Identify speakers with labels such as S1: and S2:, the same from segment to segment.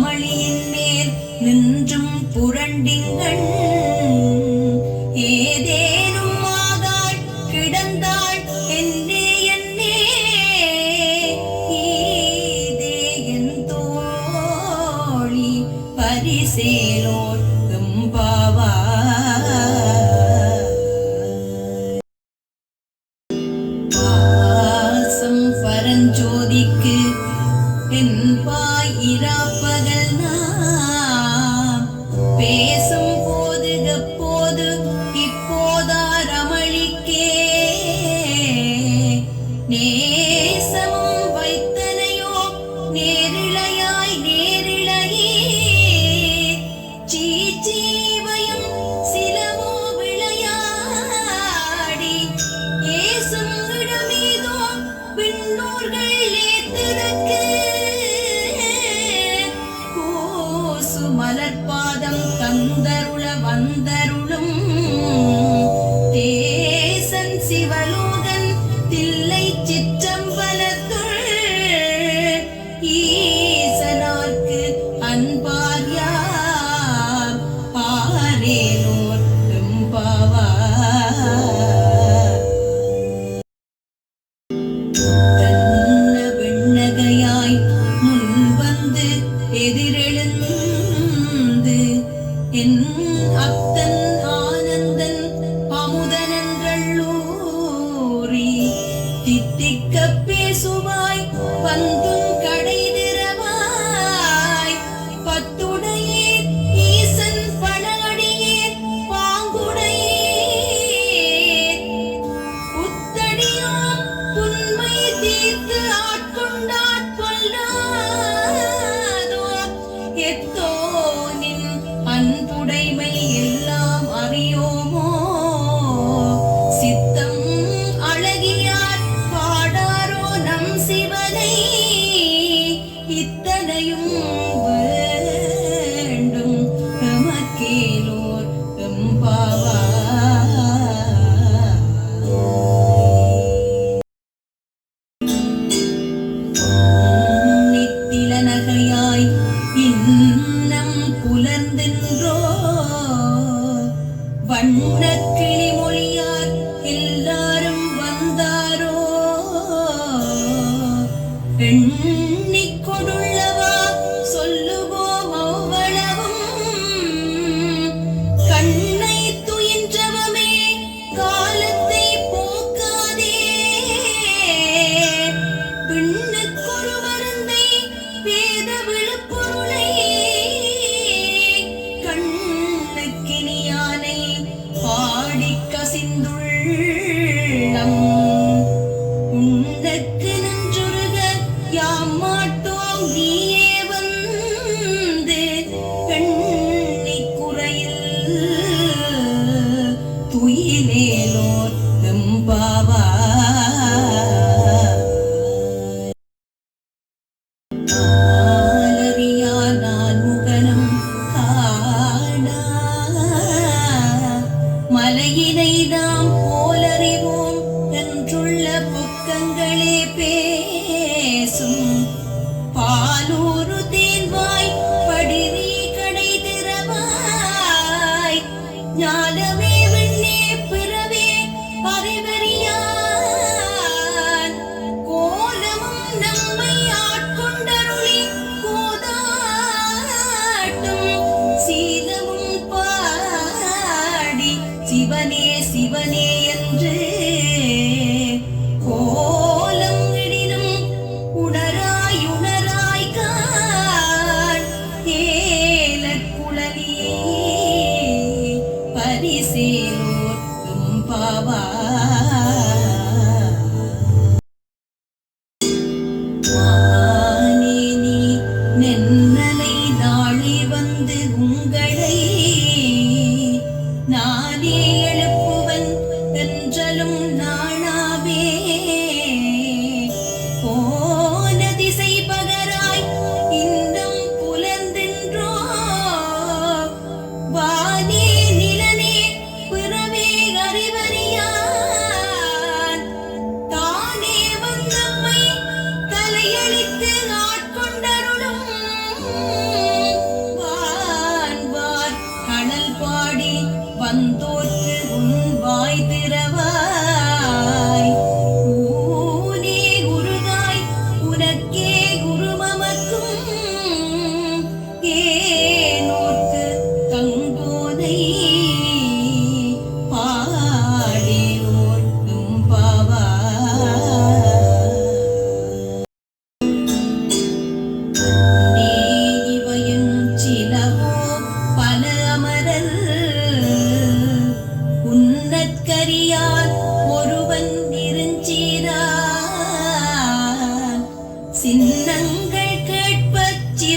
S1: அமளியின் மேல் நின்றும் புரண்டிங்கள் வைத்து கண்ணுனக்கு ஞானமே விண்ணே பிறவே பறைவரிய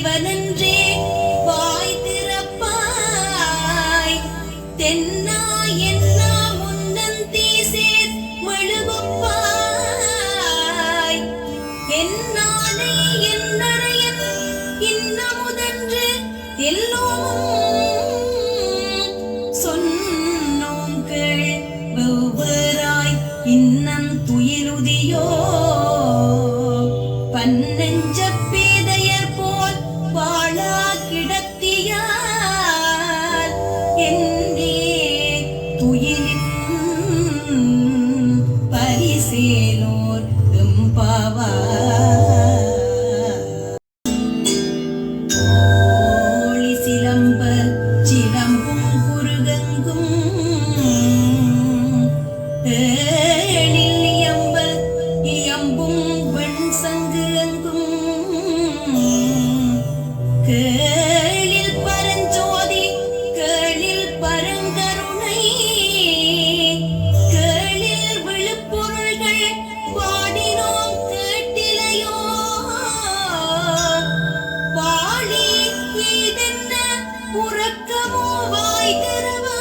S1: தேவனன்றி ಏನು உறக்கமோ வாய் திறவா?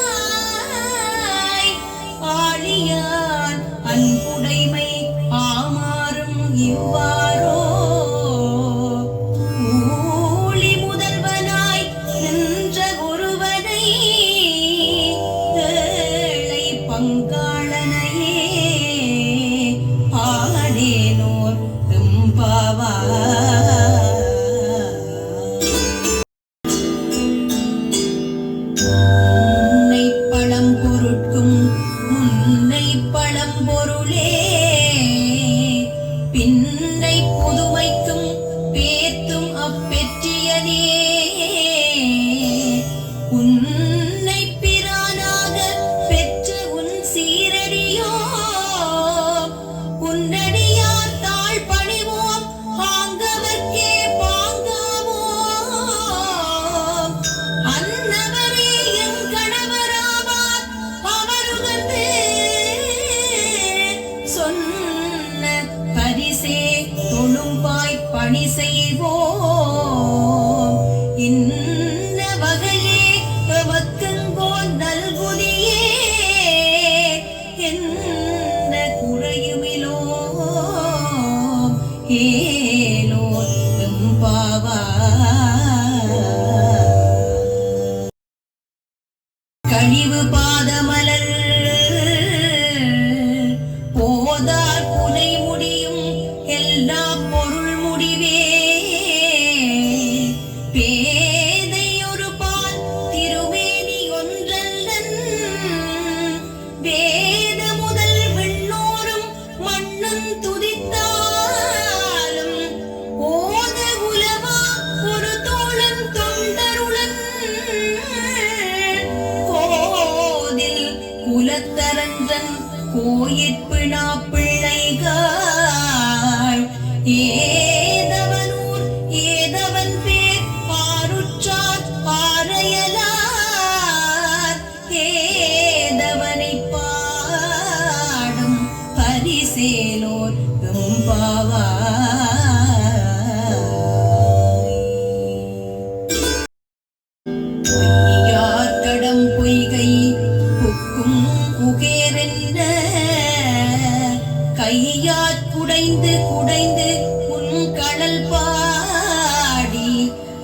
S1: கையால் குடைந்து குடைந்து உன் கடல் பாடி.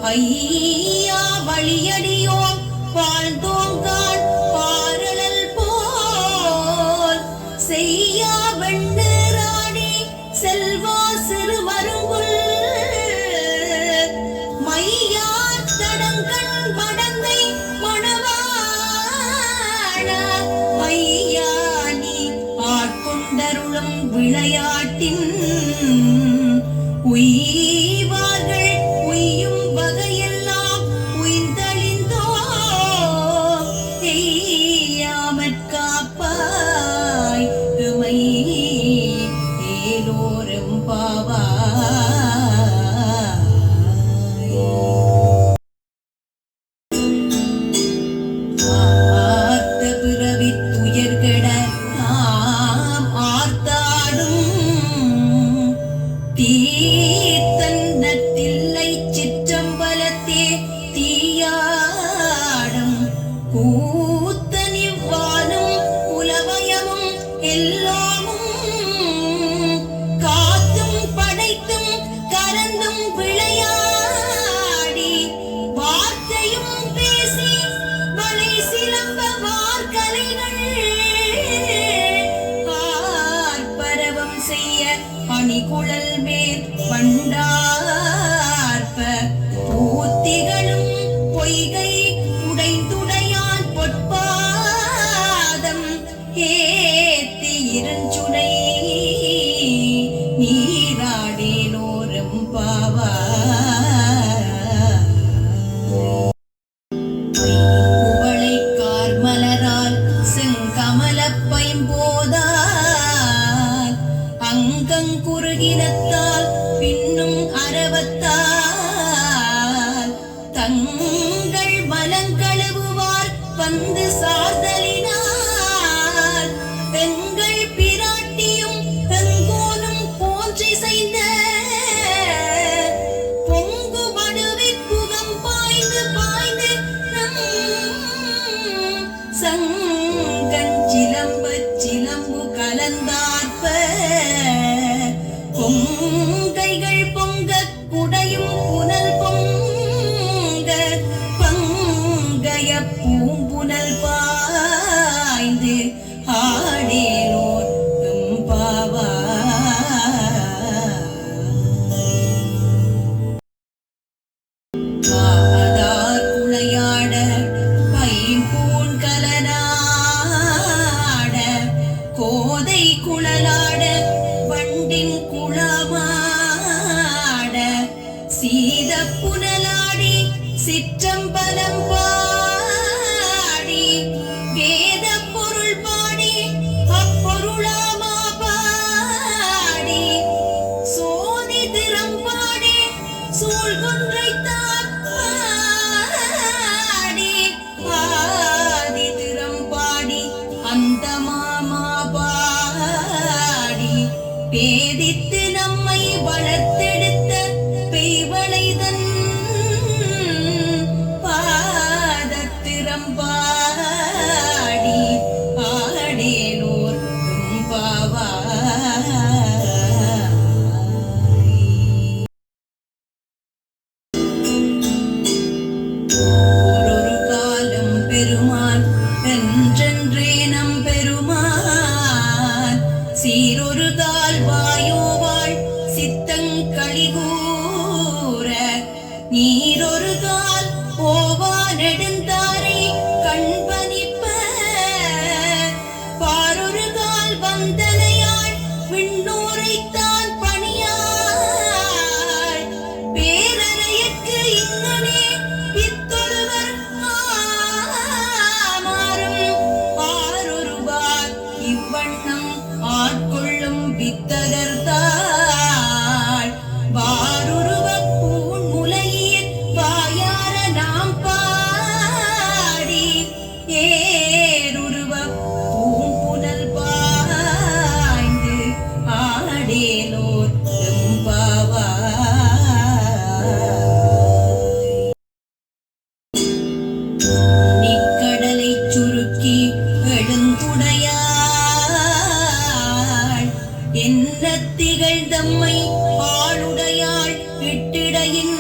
S1: ஐயா வழியடியோம் வாழ்ந்தோங்க செய்வார்கள் you. சிலம்பு பொங்கைகள் பொங்க குடையும் சிற்றம்பலம் தம்மை ஆளுடையாள் இட்டிடையின்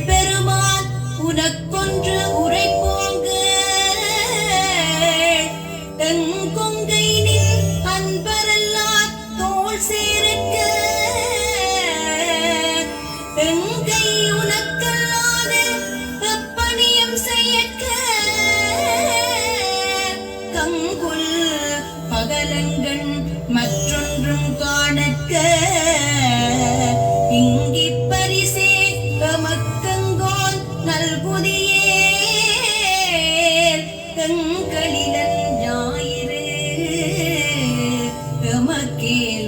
S1: பெருமான் உனக்கொன்று உரைப்போங்க. que